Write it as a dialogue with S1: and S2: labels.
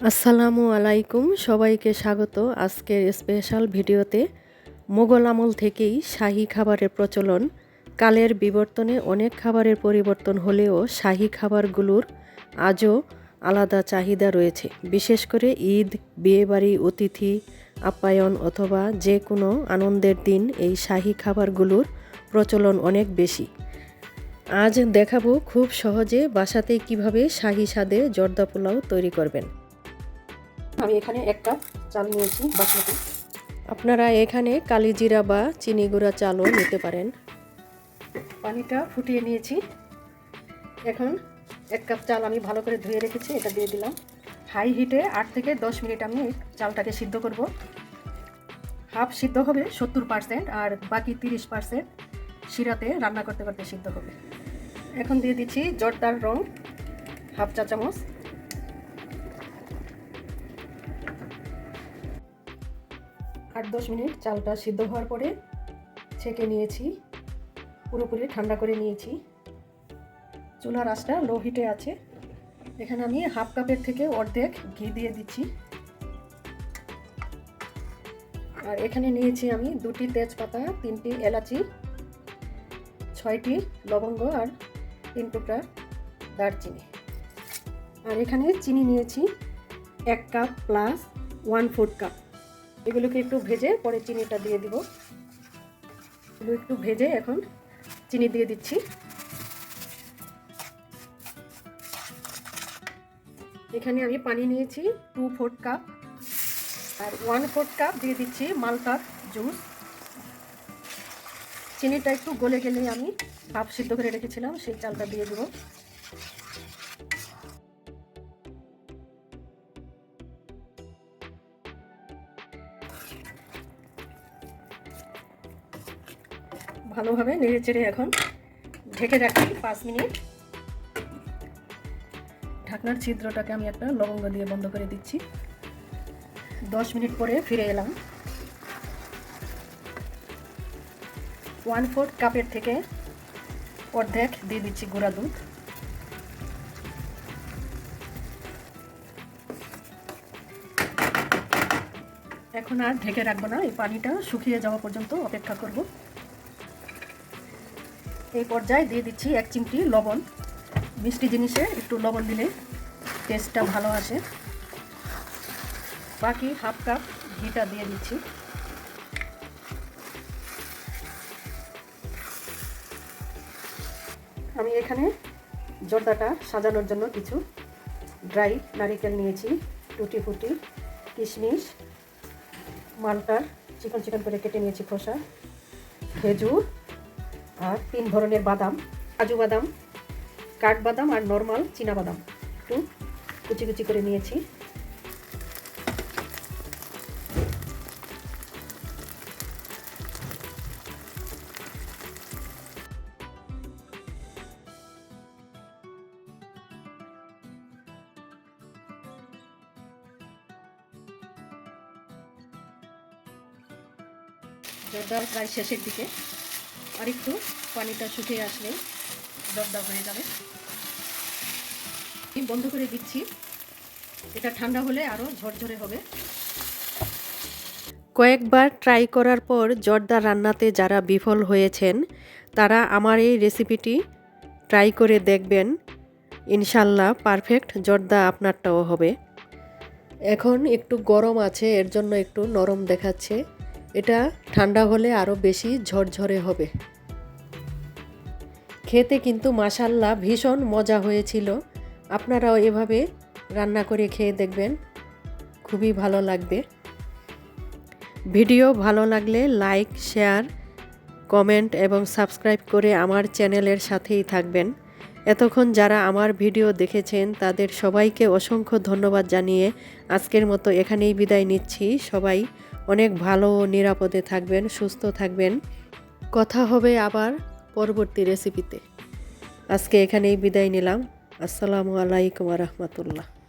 S1: আসসালামু আলাইকুম, সবাইকে স্বাগত আজকের স্পেশাল ভিডিওতে। মোগল আমল থেকেই শাহী খাবারের প্রচলন, কালের বিবর্তনে অনেক খাবারের পরিবর্তন হলেও শাহী খাবারগুলোর আজও আলাদা চাহিদা রয়েছে। বিশেষ করে ঈদ, বিয়েবাড়ি, অতিথি, আপ্যায়ন অথবা যে কোনো আনন্দের দিন এই শাহী খাবারগুলোর প্রচলন অনেক বেশি। আজ দেখাবো খুব সহজে বাসাতেই কীভাবে শাহী স্বাদে জর্দা পোলাও তৈরি করবেন।
S2: আমি এখানে এক কাপ চাল নিয়েছি বাসমতি।
S1: আপনারা এখানে কালিজিরা বা চিনি গুঁড়া চালও নিতে পারেন।
S2: পানিটা ফুটিয়ে নিয়েছি। এখন এক কাপ চাল আমি ভালো করে ধুয়ে রেখেছি এটা দিয়ে দিলাম। হাই হিটে আট থেকে দশ মিনিট আমি চালটাকে সিদ্ধ করব। হাফ সিদ্ধ হবে সত্তর পার্সেন্ট আর বাকি তিরিশ পার্সেন্ট শিরাতে রান্না করতে করতে সিদ্ধ হবে। এখন দিয়ে দিচ্ছি জর্দার রং হাফ চা চামচ। আট দশ মিনিট চালটা সিদ্ধ হওয়ার পরে ছেঁকে নিয়েছি, পুরোপুরি ঠান্ডা করে নিয়েছি। চুলার আঁচটা লো হিটে আছে। এখানে আমি হাফ কাপের থেকে অর্ধেক ঘি দিয়ে দিচ্ছি। আর এখানে নিয়েছি আমি দুটি তেজপাতা, তিনটি এলাচি, ছয়টি লবঙ্গ আর তিন টুকরা দারচিনি। আর এখানে চিনি নিয়েছি এক cup plus one fourth cup এগুলোকে একটু ভেজে পরে চিনিটা দিয়ে দিব। এগুলো একটু ভেজে এখন চিনি দিয়ে দিচ্ছি। এখানে আমি পানি নিয়েছি টু ফোর্থ কাপ আর ওয়ান ফোর্থ কাপ দিয়ে দিচ্ছি মালটার জুস চিনিটা একটু গলে গেলে আমি হাফ সিদ্ধ করে রেখেছিলাম, সেই চালটা দিয়ে দেবো। ভালোভাবে নেড়ে চেড়ে এখন ঢেকে রাখি পাঁচ মিনিট। ঢাকনার ছিদ্রটাকে আমি একটা লবঙ্গ দিয়ে বন্ধ করে দিচ্ছি। দশ মিনিট পরে ফিরে এলাম। ওয়ান ফোর্থ কাপের থেকে অর্ধেক দিয়ে দিচ্ছি গুঁড়া দুধ। এখন আর ঢেকে রাখব না, এই পানিটা শুকিয়ে যাওয়া পর্যন্ত অপেক্ষা করব। এই পর্যায়ে দিয়ে দিচ্ছি এক চিমটি লবণ। মিষ্টি জিনিসে একটু লবণ দিলে টেস্টটা ভালো আসে। বাকি হাফ কাপ ঘিটা দিয়ে দিচ্ছি। আমি এখানে জর্দাটা সাজানোর জন্য কিছু ড্রাই নারিকেল নিয়েছি, টুটি ফুটি, কিশমিশ, মালটার, চিকন চিকন করে কেটে নিয়েছি খোসা, খেজুর আর তিন ধরনের বাদাম, কাজু বাদাম কাঠবাদাম আর নর্মাল বাদাম। একটু কুচি কুচি করে নিয়েছি। জর্দা প্রায় শেষের দিকে। আর একটু পানিটা শুকিয়ে আসলেই জর্দা হয়ে যাবে। আমি বন্ধ করে দিচ্ছি। এটা ঠান্ডা হলে আরও ঝরঝরে হবে।
S1: কয়েকবার ট্রাই করার পর জর্দা রান্নাতে যারা বিফল হয়েছেন, তারা আমার এই রেসিপিটি ট্রাই করে দেখবেন। ইনশাল্লাহ পারফেক্ট জর্দা আপনারটাও হবে। এখন একটু গরম আছে, এর জন্য একটু নরম দেখাচ্ছে। এটা ঠান্ডা হলে আরও বেশি ঝরঝরে হবে। খেতে কিন্তু মাসাল্লা ভীষণ মজা হয়েছিল। আপনারাও এভাবে রান্না করে খেয়ে দেখবেন। খুবই ভালো লাগবে। ভিডিও ভালো লাগলে লাইক, শেয়ার, কমেন্ট এবং সাবস্ক্রাইব করে আমার চ্যানেলের সাথেই থাকবেন। এতক্ষণ যারা আমার ভিডিও দেখেছেন, তাদের সবাইকে অসংখ্য ধন্যবাদ জানিয়ে আজকের মতো এখানেই বিদায় নিচ্ছি। সবাই অনেক ভালো নিরাপদে থাকবেন, সুস্থ থাকবেন। কথা হবে আবার পরবর্তী রেসিপিতে আজকে এখানেই বিদায় নিলাম। আসসালামু আলাইকুম রহমতুল্লাহ।